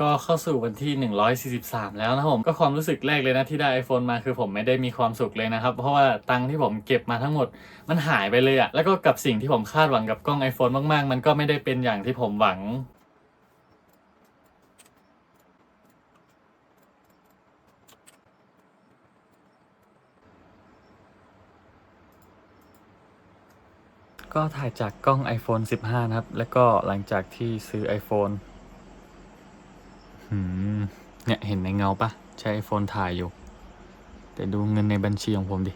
ก็เข้าสู่วันที่ 143 แล้วนะครับผม ก็ความรู้สึกแรกเลยนะที่ได้ iPhone มาคือผมไม่ได้มีความสุขเลยนะครับ เพราะว่าตังที่ผมเก็บมาทั้งหมดมันหายไปเลยอะแล้วก็กับสิ่งที่ผมคาดหวังกับกล้อง iPhone มากๆ มันก็ไม่ได้เป็นอย่างที่ผมหวังก็ถ่ายจากกล้อง iPhone 15 นะครับ แล้วก็หลังจากที่ซื้อ iPhone เนี่ยเห็นในเงาปะใช้ไอโฟนถ่ายอยู่ แต่ดูเงินในบัญชีของผมดิ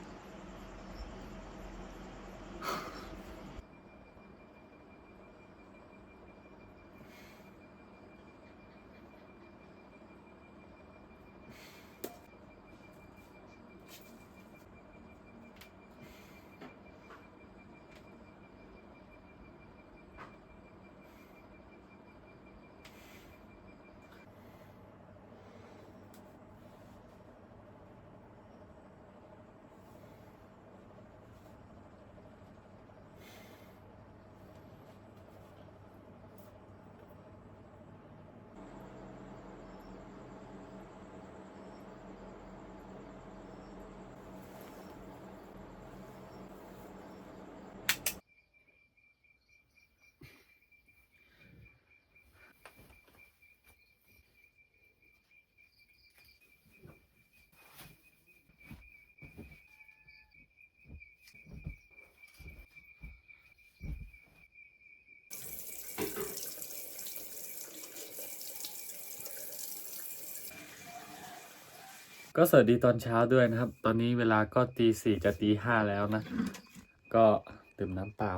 ก็สวัสดีตอนเช้าด้วยนะครับ ตอนนี้เวลาก็ตีสี่จะตีห้าแล้วนะ ก็ดื่มน้ำเปล่า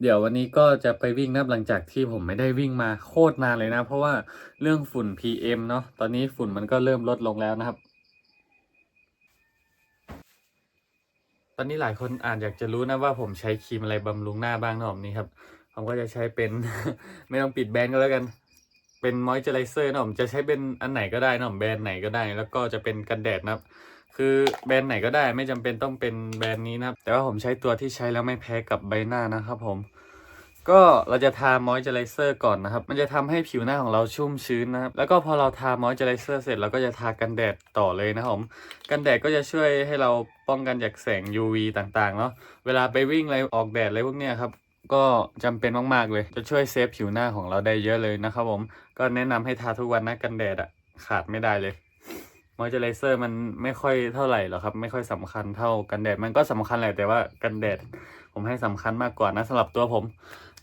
เดี๋ยววันนี้ก็จะไปวิ่งนับหลังจากที่ผมไม่ได้วิ่งมาโคตรนานเลยนะ เพราะว่าเรื่องฝุ่น PM เนาะ ตอนนี้ฝุ่นมันก็เริ่มลดลงแล้วนะครับ ตอนนี้หลายคนอาจอยากจะรู้นะว่าผมใช้ครีมอะไรบำรุงหน้าบ้างนะผมนี่ครับผมก็จะใช้เป็น ไม่ต้องปิดแบรนด์ก็แล้วกัน เป็นมอยเจอไรเซอร์นะผมจะใช้เป็นอันไหนก็ได้นะผมแบรนด์ไหนก็ได้ แล้วก็จะเป็นกันแดดนะครับ คือแบรนด์ไหนก็ได้ไม่จำเป็นต้องเป็นแบรนด์นี้นะครับ แต่ว่าผมใช้ตัวที่ใช้แล้วไม่แพ้กับใบหน้านะครับผม ก็เราจะทามอยเจอไรเซอร์ก่อนนะครับ มันจะทำให้ผิวหน้าของเราชุ่มชื้นนะครับ แล้วก็พอเราทามอยเจอไรเซอร์เสร็จเราก็จะทากันแดดต่อเลยนะครับผม กันแดดก็จะช่วยให้เราป้องกันจากแสง UV ต่างๆเนาะ เวลาไปวิ่งอะไรออกแดดอะไรพวกเนี้ยครับ ก็จำเป็นมากๆเลย จะช่วยเซฟผิวหน้าของเราได้เยอะเลยนะครับผม ก็แนะนำให้ทาทุกวันนะกันแดดอะขาดไม่ได้เลยมอยเจอไรเซอร์มันไม่ค่อยเท่าไหร่หรอกครับ ไม่ค่อยสำคัญเท่ากันแดดมันก็สำคัญแหละแต่ว่ากันแดดผมให้สำคัญมากกว่านะสำหรับตัวผม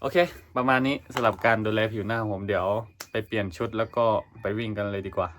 โอเค ประมาณนี้สำหรับการดูแลผิวหน้าผมเดี๋ยวไปเปลี่ยนชุดแล้วก็ไปวิ่งกันเลยดีกว่า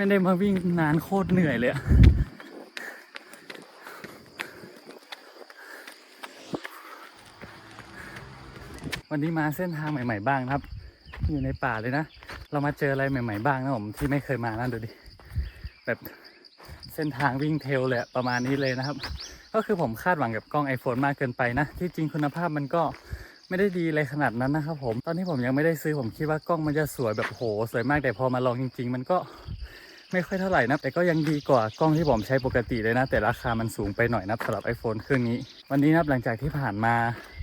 ไม่ได้มาวิ่งนานโคตรเหนื่อยเลยอะวันนี้มาเส้นทางใหม่ ๆ บ้างนะครับ อยู่ในป่าเลยนะ เรามาเจออะไรใหม่ ๆ บ้างนะผมที่ไม่เคยมานะดูดิ แบบเส้นทางวิ่งเทลเลยประมาณนี้เลยนะครับ ก็คือผมคาดหวังกับกล้อง iPhone มากเกินไปนะ ที่จริงคุณภาพมันก็ไม่ได้ดีเลยขนาดนั้นนะครับผม ตอนที่ผมยังไม่ได้ซื้อผมคิดว่ากล้องมันจะสวยแบบโหสวยมากแต่พอมาลองจริง ๆ มันก็ ไม่ค่อยเท่าไหร่นะ แต่ก็ยังดีกว่ากล้องที่ผมใช้ปกติเลยนะ แต่ราคามันสูงไปหน่อยนะสำหรับ iPhone เครื่องนี้ วันนี้นะหลังจากที่ผ่านมา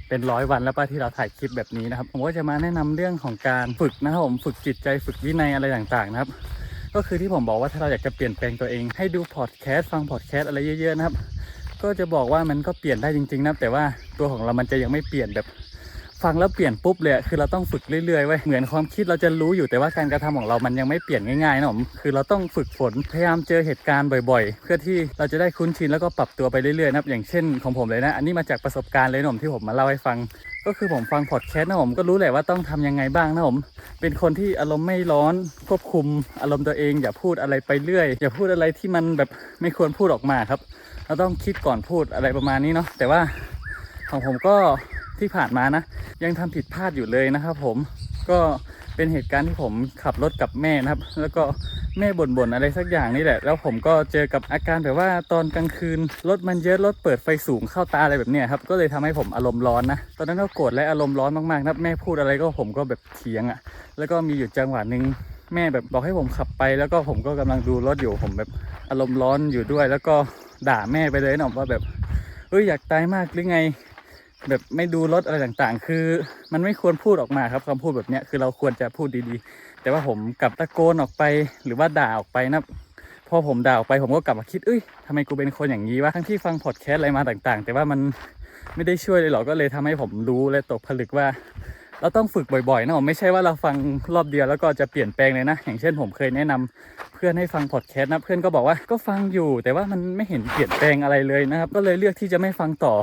เป็นร้อยวันแล้วป้าที่เราถ่ายคลิปแบบนี้นะครับผมก็จะมาแนะนำเรื่องของการฝึกนะครับผมฝึกจิตใจฝึกวินัยอะไรต่างๆนะครับ ก็คือที่ผมบอกว่าถ้าเราอยากจะเปลี่ยนแปลงตัวเอง ให้ดูพอดแคสต์ฟังพอดแคสต์อะไรเยอะๆนะครับ ก็จะบอกว่ามันก็เปลี่ยนได้จริงๆนะแต่ว่าตัวของเรามันจะยังไม่เปลี่ยนแบบ ฟังแล้วเปลี่ยนปุ๊บเลยคือเราต้องฝึกเรื่อยๆไว้เหมือนความคิดเราจะรู้อยู่แต่ว่าการกระทำของเรามันยังไม่เปลี่ยนง่ายๆนะผมคือเราต้องฝึกฝนพยายามเจอเหตุการณ์บ่อยๆ เพื่อที่เราจะได้คุ้นชินแล้วก็ปรับตัวไปเรื่อยๆนะครับอย่างเช่นของผมเลยนะ อันนี้มาจากประสบการณ์เลยนะผมที่ผมมาเล่าให้ฟังก็คือผมฟังพอดแคสต์นะผมก็รู้แหละว่าต้องทำยังไงบ้างนะผมเป็นคนที่อารมณ์ไม่ร้อนควบคุมอารมณ์ตัวเอง อย่าพูดอะไรไปเรื่อย อย่าพูดอะไรที่มันแบบไม่ควรพูดออกมาครับ เราต้องคิดก่อนพูดอะไรประมาณนี้เนาะแต่ว่าของผมก็ ที่ผ่านมานะ ยังทำผิดพลาดอยู่เลยนะครับผมก็เป็นเหตุการณ์ที่ผมขับรถกับแม่นะครับ แล้วก็แม่บ่นๆอะไรสักอย่างนี่แหละ แล้วผมก็เจอกับอาการแบบว่าตอนกลางคืนรถมันเยอะรถเปิดไฟสูงเข้าตาอะไรแบบเนี้ยครับ ก็เลยทำให้ผมอารมณ์ร้อนนะ ตอนนั้นก็โกรธและอารมณ์ร้อนมากๆนะครับแม่พูดอะไรก็ผมก็แบบเถียงอะ่ะ แล้วก็มีอยู่จังหวะหนึ่งแม่แบบบอกให้ผมขับไป แล้วก็ผมก็กำลังดูรถอยู่ผมแบบอารมณ์ร้อนอยู่ด้วย แล้วก็ด่าแม่ไปเลยนะว่าแบบเฮ้ยอยากตายมากหรือไง แบบไม่ดูรถอะไรต่างๆ คือมันไม่ควรพูดออกมาครับคำพูดแบบเนี้ยคือเราควรจะพูดดีๆ แต่ว่าผมกลับตะโกนออกไปหรือว่าด่าออกไปนะพอผมด่าออกไปผมก็กลับมาคิดเอ้ยทำไมกูเป็นคนอย่างนี้วะทั้งที่ฟังพอดแคสต์อะไรมาต่างๆ แต่ว่ามันไม่ได้ช่วยเลยหรอกก็เลยทำให้ผมรู้และตกผลึกว่า เราต้องฝึกบ่อยๆนะผมไม่ใช่ว่าเราฟังรอบเดียวแล้วก็จะเปลี่ยนแปลงเลยนะ อย่างเช่นผมเคยแนะนำเพื่อนให้ฟังพอดแคสต์นะเพื่อนก็บอกว่าก็ฟังอยู่ แต่ว่ามันไม่เห็นเปลี่ยนแปลงอะไรเลยนะครับ ก็เลยเลือกที่จะไม่ฟังต่อ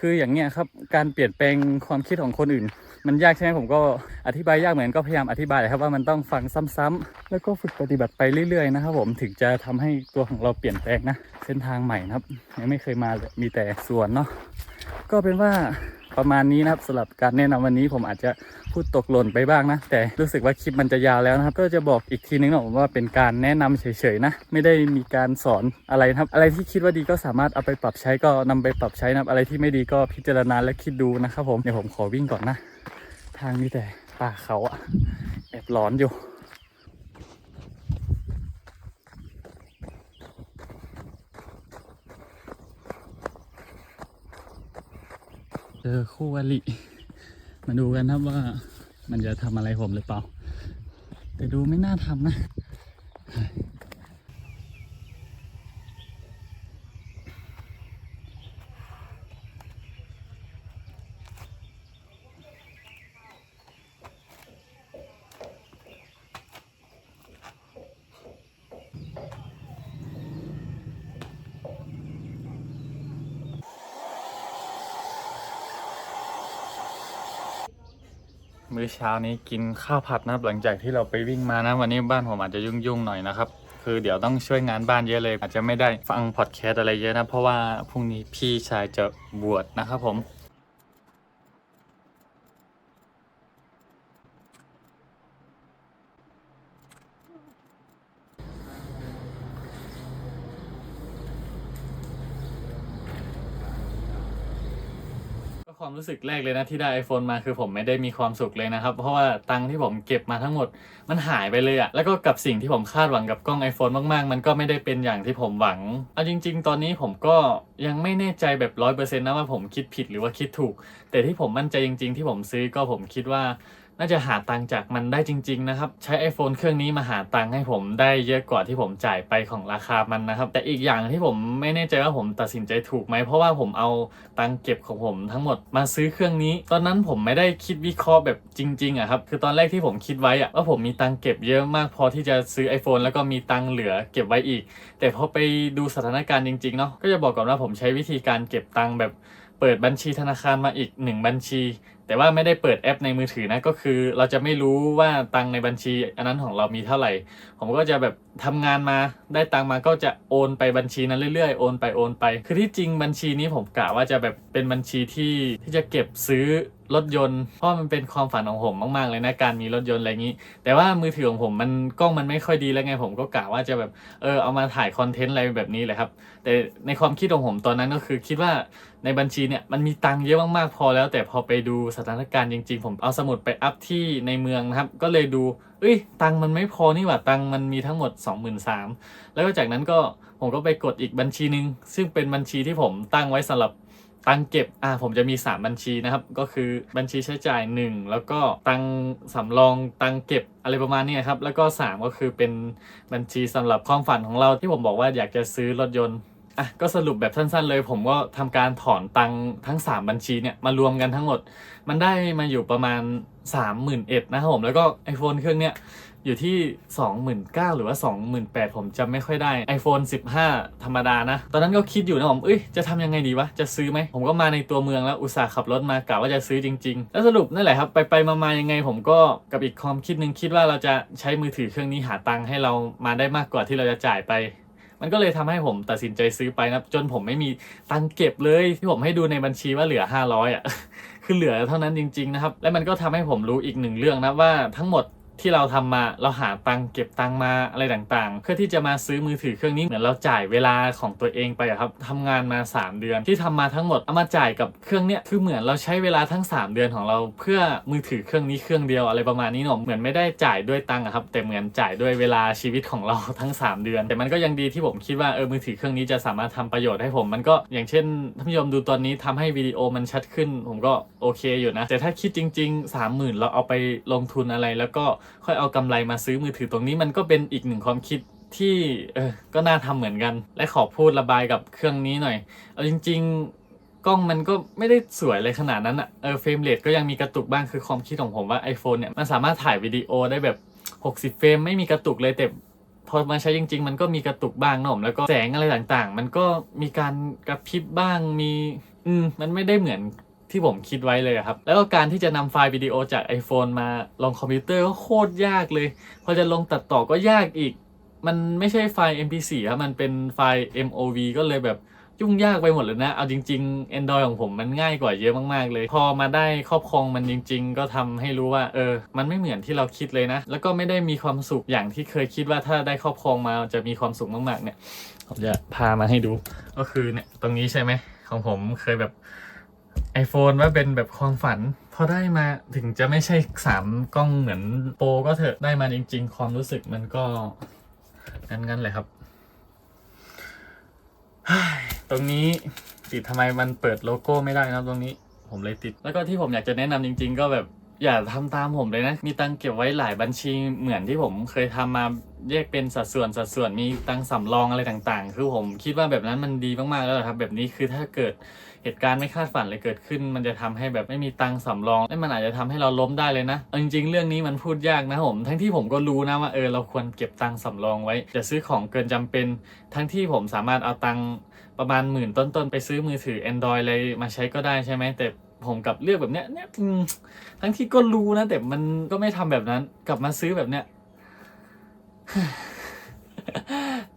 คืออย่างเงี้ยครับการเปลี่ยนแปลงความคิดของคนอื่น มันยากใช่ไหมผมก็อธิบายยากเหมือนก็พยายามอธิบายครับว่ามันต้องฟังซ้ำๆแล้วก็ฝึกปฏิบัติไปเรื่อยๆนะครับผมถึงจะทำให้ตัวของเราเปลี่ยนแปลงนะเส้นทางใหม่นะครับ ยังไม่เคยมาเลยมีแต่สวนเนาะก็เป็นว่า ประมาณนี้นะครับสำหรับการแนะนำวันนี้ผมอาจจะพูดตกหล่นไปบ้างนะ แต่รู้สึกว่าคลิปมันจะยาวแล้วนะครับ ก็จะบอกอีกทีนึงนะผมว่าเป็นการแนะนำเฉยๆนะ ไม่ได้มีการสอนอะไรนะครับ อะไรที่คิดว่าดีก็สามารถเอาไปปรับใช้ก็นำไปปรับใช้นะครับอะไรที่ไม่ดีก็พิจารณาและคิดดูนะครับผมเดี๋ยวผมขอวิ่งก่อนนะ ทางนี้แต่ป่าเขาอะแอบร้อนอยู่ จอคู่อริมาดูกันครับว่ามันจะทำอะไรผมหรือเปล่า แต่ดูไม่น่าทำนะ มื้อเช้านี้กินข้าวผัดนะครับหลังจากที่เราไปวิ่งมานะวันนี้บ้านผมอาจจะยุ่งๆหน่อยนะครับคือเดี๋ยวต้องช่วยงานบ้านเยอะเลย อาจจะไม่ได้ฟังพอดแคสต์อะไรเยอะนะ เพราะว่าพรุ่งนี้พี่ชายจะบวชนะครับผม ความรู้สึกแรกเลยนะที่ได้ iPhone มาคือผมไม่ได้มีความสุขเลยนะครับ เพราะว่าตังค์ที่ผมเก็บมาทั้งหมดมันหายไปเลยอะแล้วก็กับสิ่งที่ผมคาดหวังกับกล้อง iPhone มากๆ มันก็ไม่ได้เป็นอย่างที่ผมหวังเอาจริง ๆ ตอนนี้ผมก็ยังไม่แน่ใจแบบร้อยเปอร์เซ็นต์นะว่าผมคิดผิดหรือว่าคิดถูก แต่ที่ผมมั่นใจจริง ๆ ที่ผมซื้อก็ผมคิดว่า น่าจะหาตังจากมันได้จริง ๆ นะครับ ใช้ iPhone เครื่องนี้มาหาตังให้ผมได้เยอะกว่าที่ผมจ่ายไปของราคามันนะครับ แต่อีกอย่างที่ผมไม่แน่ใจว่าผมตัดสินใจถูกไหม เพราะว่าผมเอาตังเก็บของผมทั้งหมดมาซื้อเครื่องนี้ ตอนนั้นผมไม่ได้คิดวิเคราะห์แบบจริงๆอะครับ คือตอนแรกที่ผมคิดไว้อะว่าผมมีตังเก็บเยอะมากพอที่จะซื้อ iPhone แล้วก็มีตังเหลือเก็บไว้อีก แต่พอไปดูสถานการณ์จริงๆเนาะ ก็จะบอกก่อนว่าผมใช้วิธีการเก็บตังแบบเปิดบัญชีธนาคารมาอีกหนึ่งบัญชี แต่ว่าไม่ได้เปิดแอปในมือถือนะก็คือเราจะไม่รู้ว่าตังในบัญชี อันนั้นของเรามีเท่าไหร่ ผมก็จะแบบทำงานมาได้ตังมาก็จะโอนไปบัญชีนั้นเรื่อยๆ โอนไปโอนไป คือที่จริงบัญชีนี้ผมกะว่าจะแบบเป็นบัญชีที่ที่จะเก็บซื้อ รถยนต์เพราะมันเป็นความฝันของผมมากๆเลยนะการมีรถยนต์อะไรอย่างนี้ แต่ว่ามือถือของผมมันกล้องมันไม่ค่อยดีแล้วไงผมก็กะว่าจะแบบเออเอามาถ่ายคอนเทนต์อะไรแบบนี้แหละครับ แต่ในความคิดของผมตอนนั้นก็คือคิดว่าในบัญชีเนี่ยมันมีตังค์เยอะมากๆพอแล้ว แต่พอไปดูสถานการณ์จริง ๆ ผมเอาสมุดไปอัพที่ในเมืองนะครับ ก็เลยดูเอ้ยตังค์มันไม่พอนี่หว่าตังค์มันมีทั้งหมด 23,000แล้วก็จากนั้นก็ผมก็ไปกดอีกบัญชีหนึ่งซึ่งเป็นบัญชีที่ผมตั้งไว้สำหรับ ตังเก็บอ่าผมจะมี 3 บัญชีนะครับ ก็คือบัญชีใช้จ่าย 1 แล้วก็ตังสำรองตังเก็บอะไรประมาณนี้ครับ แล้วก็ 3 ก็คือเป็นบัญชีสำหรับความฝันของเราที่ผมบอกว่าอยากจะซื้อรถยนต์อะก็สรุปแบบสั้นๆเลย ผมก็ทำการถอนตังทั้ง 3 บัญชีเนี่ยมารวมกันทั้งหมด มันได้มาอยู่ประมาณ31,000นะครับผมแล้วก็ iPhone เครื่องเนี้ย อยู่ที่ 29,000 หรือว่า 28,000 ผมจำไม่ค่อยได้ iPhone 15 ธรรมดานะ ตอนนั้นก็คิดอยู่นะผม เอ้ย จะทำยังไงดีวะ จะซื้อไหม ผมก็มาในตัวเมืองแล้วอุตส่าห์ขับรถมากะว่าจะซื้อจริง ๆ แล้วสรุปนั่นแหละครับ ไปไปๆมาๆยังไงผมก็กับอีกความคิดหนึงคิดว่าเราจะใช้มือถือเครื่องนี้หาตังค์ให้เรามาได้มากกว่าที่เราจะจ่ายไปมันก็เลยทำให้ผมตัดสินใจซื้อไปนะจนผมไม่มีตังค์เก็บเลย ที่ผมให้ดูในบัญชีว่าเหลือ 500อะคือเหลือเท่านั้นจริง ๆ นะครับ และมันก็ทำให้ผมรู้อีกหนึ่งเรื่องนะว่าทั้งหมด ที่เราทำมาเราหาตังค์เก็บตังค์มาอะไรต่างๆ เพื่อที่จะมาซื้อมือถือเครื่องนี้เหมือนเราจ่ายเวลาของตัวเองไปอะครับทำงานมา 3 เดือนที่ทำมาทั้งหมดเอามาจ่ายกับเครื่องเนี้ยคือเหมือนเราใช้เวลาทั้ง 3 เดือนของเราเพื่อมือถือเครื่องนี้เครื่องเดียวอะไรประมาณนี้เนอะเหมือนไม่ได้จ่ายด้วยตังค์อะครับแต่เหมือนจ่ายด้วยเวลาชีวิตของเราทั้ง 3 เดือน แต่มันก็ยังดีที่ผมคิดว่าเออมือถือเครื่องนี้จะสามารถทำประโยชน์ให้ผมมันก็อย่างเช่นท่านผู้ชมดูตอนนี้ทำให้วิดีโอมันชัดขึ้น ผมก็โอเคอยู่นะแต่ถ้าคิดจริง ๆ 30,000 เราเอาไปลงทุนอะไรแล้วก็ค่อยเอากำไรมาซื้อมือถือตรงนี้มันก็เป็นอีกหนึ่งความคิดที่เออก็น่าทำเหมือนกัน และขอพูดระบายกับเครื่องนี้หน่อย เอาจริง ๆ กล้องมันก็ไม่ได้สวยเลยขนาดนั้นอะเออเฟรมเรทก็ยังมีกระตุกบ้างคือความคิดของผมว่า iPhone เนี่ยมันสามารถถ่ายวิดีโอได้แบบ 60 เฟรมไม่มีกระตุกเลยแต่พอมาใช้จริง ๆ มันก็มีกระตุกบ้างเนอะแล้วก็แสงอะไรต่างๆ มันก็มีการกระพริบบ้างมี อืมมันไม่ได้เหมือน ที่ผมคิดไว้เลยครับ แล้วก็การที่จะนำไฟล์วิดีโอจาก iPhone มาลงคอมพิวเตอร์ก็โคตรยากเลยพอจะลงตัดต่อก็ยากอีก มันไม่ใช่ไฟล์ MP4 ครับมันเป็นไฟล์ MOV ก็เลยแบบยุ่งยากไปหมดเลยนะ เอาจริง ๆ Android ของผมมันง่ายกว่าเยอะมากๆ เลย พอมาได้ครอบครองมันจริง ๆ ก็ทำให้รู้ว่า เออ มันไม่เหมือนที่เราคิดเลยนะ แล้วก็ไม่ได้มีความสุขอย่างที่เคยคิดว่าถ้าได้ครอบครองมาจะมีความสุขมากๆ เนี่ย ผมจะพามาให้ดู ก็คือเนี่ยตรงนี้ใช่ไหมของผมเคยแบบ iPhone ว่าเป็นแบบความฝัน พอได้มาถึงจะไม่ใช่สามกล้องเหมือนโปรก็เถอะได้มาจริง ๆ ความรู้สึกมันก็งั้นๆเลยครับตรงนี้ติดทำไมมันเปิดโลโก้ไม่ได้นะตรงนี้ผมเลยติด แล้วก็ที่ผมอยากจะแนะนำจริง ๆ ก็แบบอย่าทำตามผมเลยนะ มีตังเก็บไว้หลายบัญชีเหมือนที่ผมเคยทำมาแยกเป็นสัดส่วนสัดส่วนมีตังสำรองอะไรต่างๆ คือผมคิดว่าแบบนั้นมันดีมากๆแล้วครับ แบบนี้คือถ้าเกิด เหตุการณ์ไม่คาดฝันเลยเกิดขึ้น มันจะทำให้แบบไม่มีตังค์สำรองและมันอาจจะทำให้เราล้มได้เลยนะเอาจริงๆ เรื่องนี้มันพูดยากนะผม ทั้งที่ผมก็รู้นะว่าเออเราควรเก็บตังค์สำรองไว้จะซื้อของเกินจำเป็น ทั้งที่ผมสามารถเอาตังค์ประมาณหมื่นต้นๆ ไปซื้อมือถือ Android อะไรมาใช้ก็ได้ใช่ไหมแต่ผมกับเลือกแบบเนี้ยเนี่ยทั้งที่ก็รู้นะแต่มันก็ไม่ทำแบบนั้น กลับมาซื้อแบบเนี้ย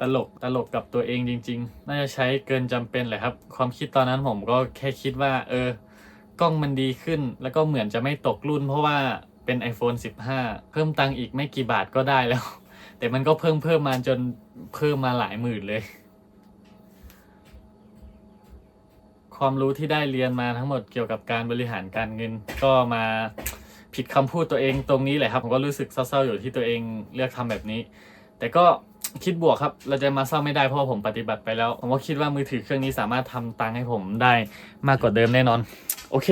ตลกตลกกับตัวเองจริง ๆ น่าจะใช้เกินจำเป็นแหละครับ ความคิดตอนนั้นผมก็แค่คิดว่า เออกล้องมันดีขึ้น แล้วก็เหมือนจะไม่ตกรุ่น เพราะว่าเป็น iPhone 15 เพิ่มตังค์อีกไม่กี่บาทก็ได้แล้ว แต่มันก็เพิ่มเพิ่มมาจนเพิ่มมาหลายหมื่นเลย ความรู้ที่ได้เรียนมาทั้งหมดเกี่ยวกับการบริหารการเงิน ก็มาผิดคำพูดตัวเองตรงนี้แหละครับ ผมก็รู้สึกเศร้าๆอยู่ที่ตัวเองเลือกทำแบบนี้ แต่ก็ คิดบวกครับ เราจะมาเศร้าไม่ได้เพราะผมปฏิบัติไปแล้ว ผมก็คิดว่ามือถือเครื่องนี้สามารถทำตังค์ให้ผมได้มากกว่าเดิมแน่นอน โอเค